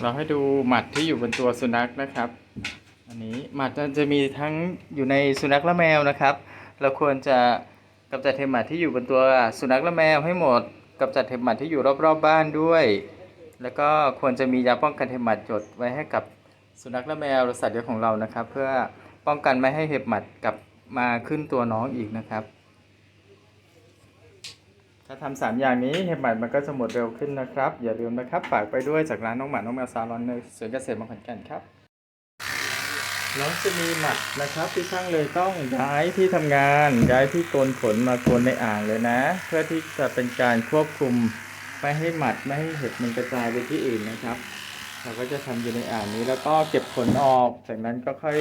เราให้ดูหมัดที่อยู่บนตัวสุนัขนะครับ อันนี้หมัดมันจะมีทั้งอยู่ในสุนัขและแมวนะครับ เราควรจะกำจัดเห็บหมัดที่อยู่บนตัวสุนัขและแมวให้หมดกำจัดเห็บหมัดที่อยู่รอบๆบบ้านด้วย แล้วก็ควรจะมียาป้องกันเห็บหมัดหยดไว้ให้กับสุนัขและแมวหรือสัตว์เลี้ยงของเรานะครับ เพื่อป้องกันไม่ให้เห็บหมัดกลับมาขึ้นตัวน้องอีกนะครับ ถ้าทำสามอย่างนี้เห็บหมัดมันก็จะหมดเร็วขึ้นนะครับ อย่าลืมนะครับฝากไปด้วยจากร้านน้องหมาน้องแมวซาลอนในสวนเกษตรมงคลแก่นครับ น้องจะมีหมัดนะครับที่ช่างเลยต้องย้ายที่ทำงานย้ายที่โกนขนมาโกนในอ่างเลยนะ เพื่อที่จะเป็นการควบคุมไม่ให้หมัดไม่ให้เห็บมันกระจายไปที่อื่นนะครับเราก็จะทำอยู่ในอ่างนี้แล้วก็เก็บขนออก จากนั้นก็ค่อย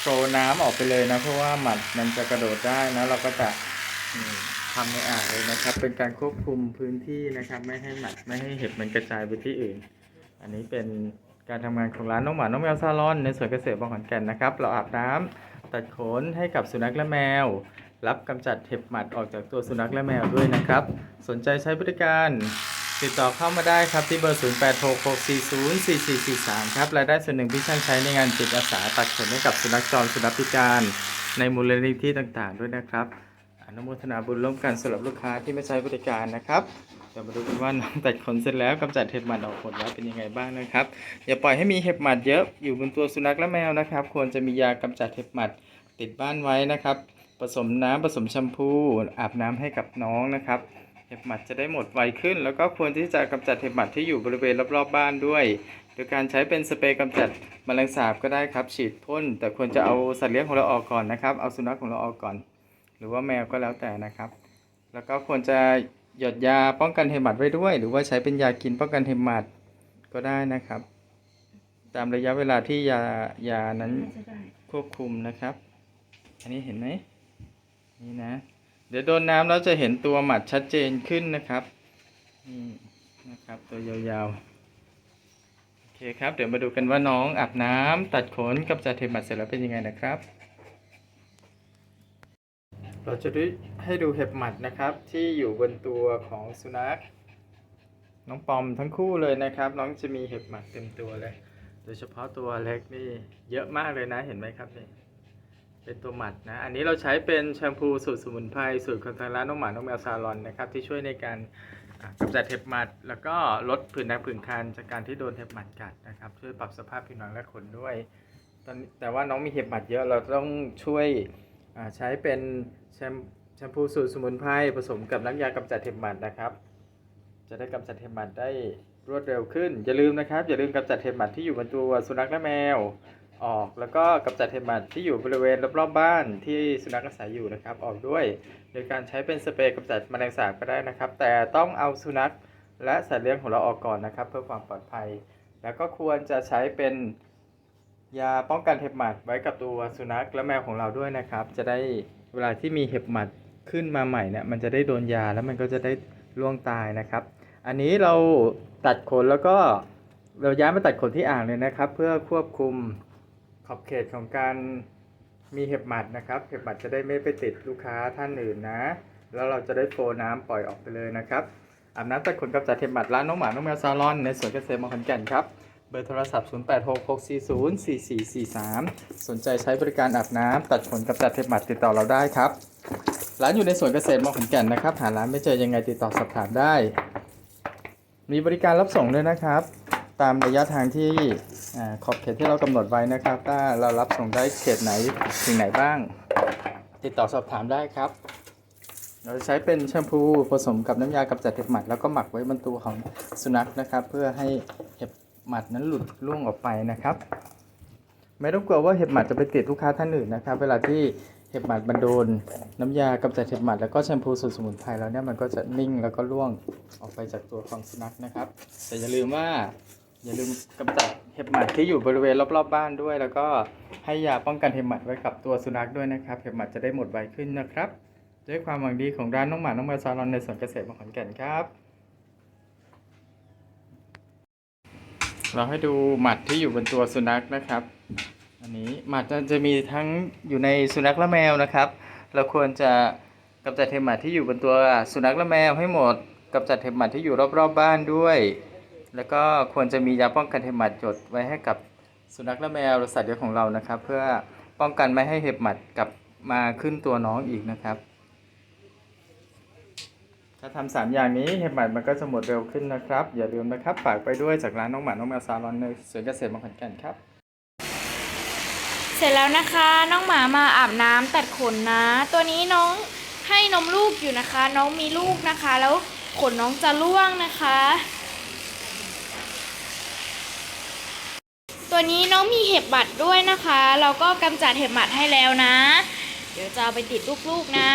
โปรน้ำออกไปเลยนะ เพราะว่าหมัดมันจะกระโดดได้นะเราก็จะ ทำในอ่างเลยนะครับ เป็นการควบคุมพื้นที่นะครับ ไม่ให้หมัดไม่ให้เห็บมันกระจายไปที่อื่น อันนี้เป็นการทำงานของร้านน้องหมาน้องแมวซาลอน ในสวนเกษตรบางขอนแก่นนะครับ เราอาบน้ำตัดขนให้กับสุนัขและแมว รับกำจัดเห็บหมัดออกจากตัวสุนัขและแมวด้วยนะครับ สนใจใช้บริการติดต่อเข้ามาได้ครับที่เบอร์ 0866404443 ครับรายได้ส่วนหนึ่งที่ช่างใช้ในงานจิตอาสาตัดขนให้กับสุนัขจรสุนัขพิการ ในมูลนิธิต่างๆ ด้วยนะครับ นุโมทนาบุญร่วมกันสำหรับลูกค้าที่ไม่ใช้บริการนะครับเดี๋ยวมาดูกันว่าน้องตัดขนเสร็จแล้วกำจัดเห็บหมัดออกหมดแล้วเป็นยังไงบ้างนะครับ อย่าปล่อยให้มีเห็บหมัดเยอะอยู่บนตัวสุนัขและแมวนะครับ ควรจะมียากำจัดเห็บหมัดติดบ้านไว้นะครับ ผสมน้ำผสมแชมพูอาบน้ำให้กับน้องนะครับ เห็บหมัดจะได้หมดไวขึ้น แล้วก็ควรที่จะกำจัดเห็บหมัดที่อยู่บริเวณรอบๆบ้านด้วยโดยการใช้เป็นสเปรย์กำจัดแมลงสาบก็ได้ครับฉีดพ่นแต่ควรจะเอาสัตว์เลี้ยงของเราออกก่อนนะครับ เอาสุนัขของเราออกก่อน รือว่าแมวก็แล้วแต่นะครับ แล้วก็ควรจะหยดยาป้องกันเห็บหมัดไว้ด้วย หรือว่าใช้เป็นยากินป้องกันเห็บหมัดก็ได้นะครับ ตามระยะเวลาที่ยายานั้นควบคุมนะครับ อันนี้เห็นไหมนี่นะ เดี๋ยวโดนน้ำแล้วจะเห็นตัวหมัดชัดเจนขึ้นนะครับนี่นะครับตัวยาวๆโอเคครับ เดี๋ยวมาดูกันว่าน้องอาบน้ำตัดขนกับจัดเห็บหมัดเสร็จแล้วเป็นยังไงนะครับ เราจะได้ให้ดูเห็บหมัดนะครับ ที่อยู่บนตัวของสุนัขน้องปอมทั้งคู่เลยนะครับ น้องจะมีเห็บหมัดเต็มตัวเลย โดยเฉพาะตัวเล็กนี่เยอะมากเลยนะเห็นไหมครับนี่เป็นตัวหมัดนะ อันนี้เราใช้เป็นแชมพูสูตรสมุนไพรสูตรของทางร้านน้องหมาน้องแมวซาลอนนะครับ ที่ช่วยในการกำจัดเห็บหมัด แล้วก็ลดผื่นแดงผื่นคันจากการที่โดนเห็บหมัดกัดนะครับ ช่วยปรับสภาพผิวหนังและขนด้วยตอนแต่ว่าน้องมีเห็บหมัดเยอะเราต้องช่วย ใช้เป็นแชมแชมพูสูตรสมุนไพรผสมกับน้ำยากำจัดเห็บหมัดนะครับ จะได้กำจัดเห็บหมัดได้รวดเร็วขึ้น อย่าลืมนะครับอย่าลืมกำจัดเห็บหมัดที่อยู่บนตัวสุนัขและแมวออกแล้วก็กำจัดเห็บหมัดที่อยู่บริเวณรอบๆบ้านที่สุนัขอาศัยอยู่นะครับ ออกด้วยโดยการใช้เป็นสเปรย์กำจัดแมลงสาบก็ได้นะครับ แต่ต้องเอาสุนัขและสัตว์เลี้ยงของเราออกก่อนนะครับ เพื่อความปลอดภัย แล้วก็ควรจะใช้เป็น ยาป้องกันเห็บหมัดไว้กับตัวสุนัขและแมวของเราด้วยนะครับ จะได้เวลาที่มีเห็บหมัดขึ้นมาใหม่เนี่ยมันจะได้โดนยาแล้วมันก็จะได้ล่วงตายนะครับ อันนี้เราตัดขนแล้วก็เราย้ายมาตัดขนที่อ่างเลยนะครับ เพื่อควบคุมขอบเขตของการมีเห็บหมัดนะครับ เห็บหมัดจะได้ไม่ไปติดลูกค้าท่านอื่นนะ แล้วเราจะได้โฟน้ำปล่อยออกไปเลยนะครับอาบน้ำตัดขนกับจัดเห็บหมัดร้านน้องหมาน้องแมวซาลอนในสวนเกษตรมงคลแก่นครับ เบอร์โทรศัพท์ 0866404443 สนใจใช้บริการอาบน้ำตัดขนกับจัดเห็บหมัดติดต่อเราได้ครับ ร้านอยู่ในสวนเกษตรมอขอนแก่นนะครับ หาร้านไม่เจอยังไงติดต่อสอบถามได้ มีบริการรับส่งด้วยนะครับ ตามระยะทางที่ขอบเขตที่เรากำหนดไว้นะครับถ้าเรารับส่งได้เขตไหนถึงไหนบ้าง ติดต่อสอบถามได้ครับ เราจะใช้เป็นแชมพูผสมกับน้ำยากำจัดเห็บหมัดแล้วก็หมักไว้บนตัวของสุนัขนะครับ เพื่อให้เห็บ หมัดนั้นหลุดล่วงออกไปนะครับ ไม่ต้องกลัวว่าเห็บหมัดจะไปติดลูกค้าท่านอื่นนะครับ เวลาที่เห็บหมัดมันโดนน้ำยากำจัดเห็บหมัดแล้วก็แชมพูสูตรสมุนไพรแล้วเนี่ยมันก็จะนิ่งแล้วก็ล่วงออกไปจากตัวของสุนัขนะครับ แต่อย่าลืมว่าอย่าลืมกำจัดเห็บหมัดที่อยู่บริเวณรอบๆบ้านด้วย แล้วก็ให้ยาป้องกันเห็บหมัดไว้กับตัวสุนัขด้วยนะครับ เห็บหมัดจะได้หมดไวขึ้นนะครับ ด้วยความหวังดีของร้านน้องหมาน้องแมวซาลอนในสวนเกษตรมงคลแก่นครับ เราให้ดูหมัดที่อยู่บนตัวสุนัขนะครับ อันนี้หมัดจะมีทั้งอยู่ในสุนัขและแมวนะครับ เราควรจะกำจัดเห็บหมัดที่อยู่บนตัวสุนัขและแมวให้หมดกำจัดเห็บหมัดที่อยู่รอบๆบ้านด้วย แล้วก็ควรจะมียาป้องกันเห็บหมัดหยดไว้ให้กับสุนัขและแมวหรือสัตว์เลี้ยงของเรานะครับ เพื่อป้องกันไม่ให้เห็บหมัดกลับมาขึ้นตัวน้องอีกนะครับ ถ้าทำสามอย่างนี้เห็บหมัดมันก็จะหมดเร็วขึ้นนะครับ อย่าลืมนะครับฝากไปด้วยจากร้านน้องหมาน้องแมวซาลอนในสวนเกษตรมงคลกันครับ เสร็จแล้วนะคะ น้องหมามาอาบน้ำตัดขนนะ ตัวนี้น้องให้นมลูกอยู่นะคะ น้องมีลูกนะคะ แล้วขนน้องจะร่วงนะคะ ตัวนี้น้องมีเห็บหมัดด้วยนะคะ เราก็กำจัดเห็บหมัดให้แล้วนะ เดี๋ยวจะเอาไปติดลูกๆนะ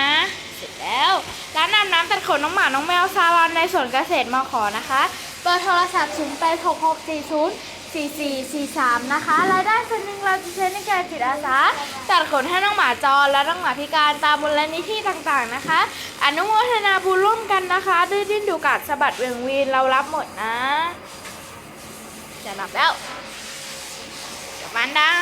เสร็จแล้ว ร้านอาบน้ำตัดขนน้องหมาน้องแมวซาลอนในสวนเกษตรมาขอนะคะ เบอร์โทรศัพท์ 0 8 6 6 4 0 4 4 4 3 นะคะรายได้ส่วนหนึ่งเราจะใช้ในการจิตอาสาตัดขนให้น้องหมาจรและน้องหมาพิการตามมูลนิธิต่างๆนะคะ อนุโมทนาบุญร่วมกันนะคะดื้อดิ้นดูกัดสะบัดเวียงวีนเรารับหมดนะจะหลับแล้วกลับานได้